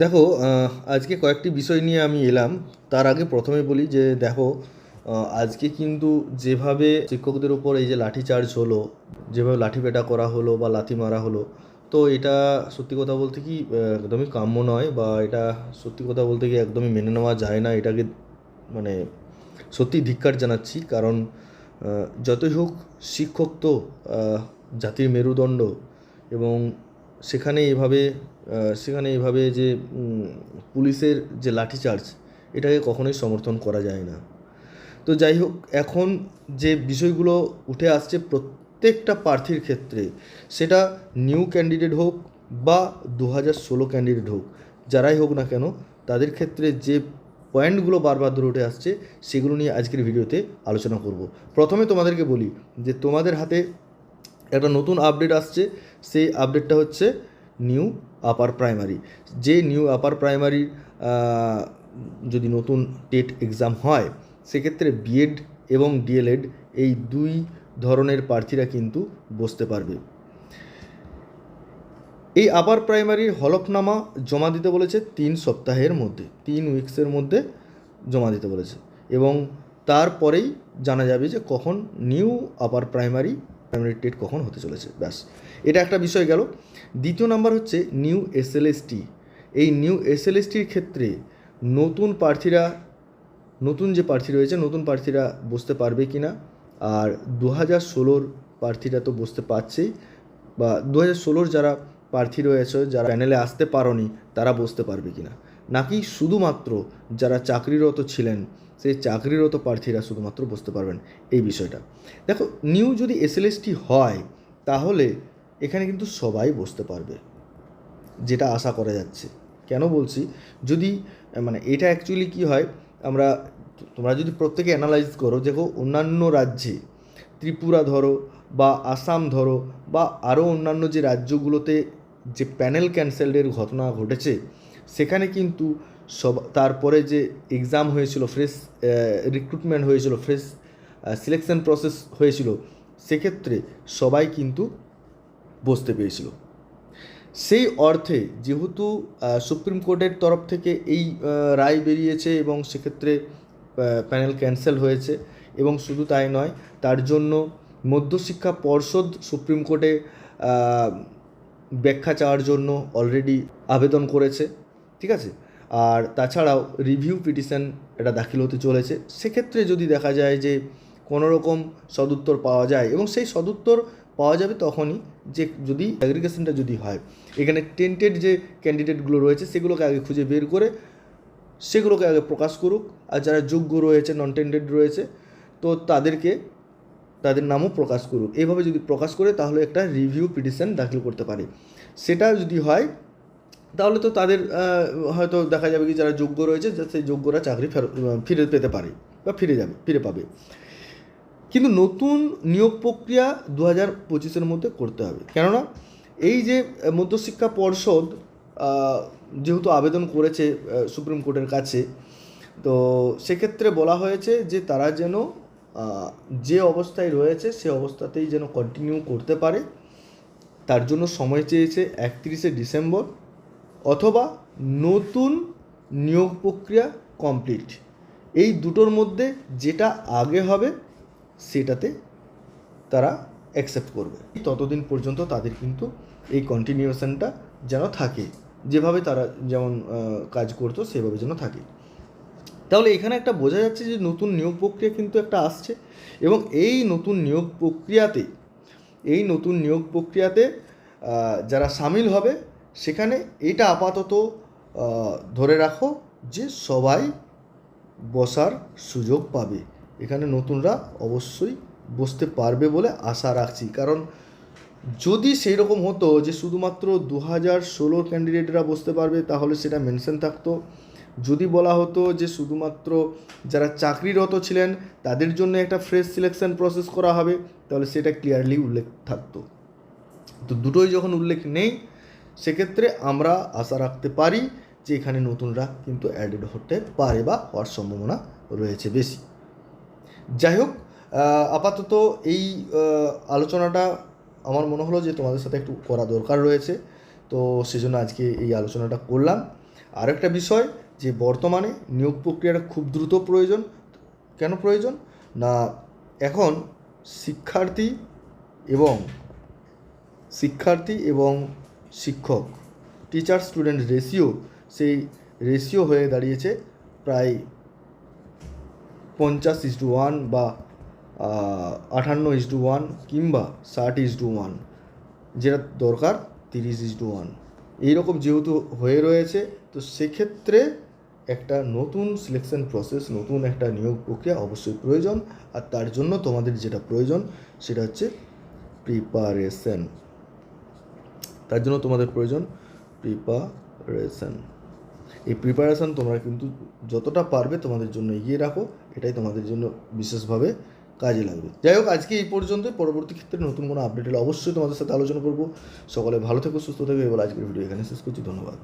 দেখো আজকে কয়েকটি বিষয় নিয়ে আমি এলাম। তার আগে প্রথমে বলি যে, দেখো আজকে কিন্তু যেভাবে শিক্ষকদের উপর এই যে লাঠি চার্জ হলো, যেভাবে লাঠি পেটা করা হলো বা লাথি মারা হলো, তো এটা সত্যি কথা বলতে কি একদমই কাম্য নয় বা এটা সত্যি কথা বলতে কি একদমই মেনে নেওয়া যায় না। এটাকে মানে সত্যি ধিক্কার জানাচ্ছি। কারণ যতই হোক, শিক্ষক তো জাতির মেরুদণ্ড এবং সেখানে এভাবে সেখানে এভাবে যে পুলিশের যে লাঠিচার্জ, এটাকে কখনোই সমর্থন করা যায় না। তো যাই হোক, এখন যে বিষয়গুলো উঠে আসছে প্রত্যেকটা প্রার্থীর ক্ষেত্রে, সেটা নিউ ক্যান্ডিডেট হোক বা দু হাজার ষোলো ক্যান্ডিডেট হোক, যারাই হোক না কেন, তাদের ক্ষেত্রে যে পয়েন্টগুলো বারবার ধরে উঠে আসছে, সেগুলো নিয়ে আজকের ভিডিওতে আলোচনা করব। প্রথমে তোমাদেরকে বলি যে, তোমাদের হাতে একটা নতুন আপডেট আসছে, সেই আপডেটটা হচ্ছে নিউ আপার প্রাইমারি যে নিউ আপার প্রাইমারির যদি নতুন টেট এক্সাম হয়, সেক্ষেত্রে বিএড এবং ডিএলএড এই দুই ধরনের প্রার্থীরা কিন্তু বসতে পারবে। এই আপার প্রাইমারির হলফনামা জমা দিতে বলেছে তিন সপ্তাহের মধ্যে, তিন উইক্সের মধ্যে জমা দিতে বলেছে। এবং তারপরেই জানা যাবে যে কখন new upper primary primary TET কখন হতে চলেছে? ব্যাস, এটা একটা বিষয় গেল। দ্বিতীয় নাম্বার হচ্ছে নিউ এসএলএসটি এই নিউ এসএলএসটির ক্ষেত্রে নতুন প্রার্থীরা, নতুন যে প্রার্থী রয়েছে, নতুন প্রার্থীরা বসতে পারবে কি না আর দু হাজার ষোলোর প্রার্থীরা তো বসতে পারছেই, বা দু হাজার ষোলোর যারা প্রার্থী রয়েছে, যারা প্যানেলে আসতে পারোনি, তারা বসতে পারবে কি না নাকি শুধুমাত্র যারা চাকরিরত ছিলেন, সেই চাকরিরত প্রার্থীরা শুধুমাত্র বসতে পারবেন? এই বিষয়টা। দেখো নিউ যদি এসএলএসটি হয়, তাহলে এখানে কিন্তু সবাই বসতে পারবে। যেটা আশা করা যাচ্ছে। কেন বলছি? যদি মানে এটা অ্যাকচুয়ালি কি হয়, আমরা, তোমরা যদি প্রত্যেকে অ্যানালাইজ করো, দেখো অন্যান্য রাজ্যে, ত্রিপুরা ধরো বা আসাম ধরো বা আরও অন্যান্য যে রাজ্যগুলোতে যে প্যানেল ক্যান্সেলের ঘটনা ঘটেছে সেখানে কিন্তু সব, তারপরে যে এক্সাম হয়েছিল ফ্রেশ রিক্রুটমেন্ট হয়েছিল ফ্রেশ সিলেকশন প্রসেস হয়েছিল, সেক্ষেত্রে সবাই কিন্তু বসতে পেরেছিল। সেই অর্থে যেহেতু সুপ্রিম কোর্টের তরফ থেকে এই রায় বেরিয়েছে এবং সেক্ষেত্রে প্যানেল ক্যান্সেল হয়েছে এবং শুধু তাই নয়, তার জন্য মধ্যশিক্ষা পর্ষদ সুপ্রিম কোর্টে ব্যাখ্যা চাওয়ার জন্য অলরেডি আবেদন করেছে। ঠিক আছে? আর তাছাড়াও রিভিউ পিটিশন এটা দাখিল হতে চলেছে। সেক্ষেত্রে যদি দেখা যায় যে কোনো রকম সদুত্তর পাওয়া যায় এবং সেই সদুত্তর পাওয়া যাবে তখনই যে যদি অ্যাগ্রিগেশনটা যদি হয়, এখানে টেন্টেড যে ক্যান্ডিডেটগুলো রয়েছে সেগুলোকে আগে খুঁজে বের করে সেগুলোকে আগে প্রকাশ করুক। আর যারা যোগ্য রয়েছে নন টেন্টেড রয়েছে, তো তাদেরকে তাদের নামও প্রকাশ করুক। এইভাবে যদি প্রকাশ করে তাহলে একটা রিভিউ পিটিশন দাখিল করতে পারে। সেটা যদি হয় তাহলে তো তাদের হয়তো দেখা যাবে কি যারা যোগ্য রয়েছে সেই যোগ্যরা চাকরি ফিরে পেতে পারে বা ফিরে যাবে, ফিরে পাবে। কিন্তু নতুন নিয়োগ প্রক্রিয়া দু হাজার পঁচিশের মধ্যে করতে হবে। কেননা এই যে মধ্যশিক্ষা পর্ষদ যেহেতু আবেদন করেছে সুপ্রিম কোর্টের কাছে, তো সেক্ষেত্রে বলা হয়েছে যে তারা যেন যে অবস্থায় রয়েছে, সে অবস্থাতেই যেন কন্টিনিউ করতে পারে। তার জন্য সময় চেয়েছে একত্রিশে ডিসেম্বর। অথবা নতুন নিয়োগ প্রক্রিয়া কমপ্লিট। এই দুটোর মধ্যে যেটা আগে হবে, সেটাতে তারা অ্যাকসেপ্ট করবে। ততদিন পর্যন্ত তাদের কিন্তু এই কন্টিনিউশনটা যেন থাকে। যেভাবে তারা যেমন কাজ করতো, সেভাবে যেন থাকে। তাহলে এখানে একটা বোঝা যাচ্ছে যে নতুন নিয়োগ প্রক্রিয়া কিন্তু একটা আসছে এবং এই নতুন নিয়োগ প্রক্রিয়াতে, এই নতুন নিয়োগ প্রক্রিয়াতে যারা সামিল হবে সেখানে এটা আপাতত ধরে রাখো যে সবাই বসার সুযোগ পাবে। এখানে নতুনরা অবশ্যই বসতে পারবে বলে আশা রাখছি। কারণ যদি সেই রকম হতো যে শুধুমাত্র দু হাজার ষোলোর ক্যান্ডিডেটরা বসতে পারবে, তাহলে সেটা মেনশন থাকতো। যদি বলা হতো যে শুধুমাত্র যারা চাকরিরত ছিলেন, তাদের জন্য একটা ফ্রেশ সিলেকশন প্রসেস করা হবে, তাহলে সেটা ক্লিয়ারলি উল্লেখ থাকতো। তো দুটোই যখন উল্লেখ নেই সেক্ষেত্রে আমরা আশা রাখতে পারি যে এখানে নতুনরা কিন্তু অ্যাডেড হতে পারে বা হওয়ার সম্ভাবনা রয়েছে বেশি। যাই হোক আপাতত এই আলোচনাটা আমার মনে হলো যে তোমাদের সাথে একটু করা দরকার রয়েছে। তো সেজন্য আজকে এই আলোচনাটা করলাম। আরেকটা বিষয় যে বর্তমানে নিয়োগ প্রক্রিয়াটা খুব দ্রুত প্রয়োজন। কেন প্রয়োজন? না, এখন শিক্ষার্থী এবং শিক্ষার্থী এবং শিক্ষক। টিচার স্টুডেন্ট রেশিও সেই রেশিও হয়ে দাঁড়িয়েছে প্রায় পঞ্চাশ ইস টু ওয়ান বা আটান্ন ইস টু ওয়ান কিংবা ষাট ইস টু ওয়ান যেটা দরকার তিরিশ ইস টু ওয়ান এইরকম যেহেতু হয়ে রয়েছে, তো সেক্ষেত্রে একটা নতুন সিলেকশন প্রসেস নতুন একটা নিয়োগ প্রক্রিয়া অবশ্যই প্রয়োজন। আর তার জন্য তোমাদের যেটা প্রয়োজন, সেটা হচ্ছে প্রিপারেশন তার জন্য তোমাদের প্রয়োজন প্রিপারেশন এই প্রিপারেশান তোমরা কিন্তু যতটা পারবে তোমাদের জন্য এগিয়ে রাখো, এটাই তোমাদের জন্য বিশেষভাবে কাজে লাগবে। যাই হোক, আজকে এই পর্যন্ত। পরবর্তী ক্ষেত্রে নতুন কোনো আপডেট হলে অবশ্যই তোমাদের সাথে আলোচনা করব। সকলে ভালো থেকো, সুস্থ থেকো। এবার আজকের ভিডিও এখানে শেষ করছি। ধন্যবাদ।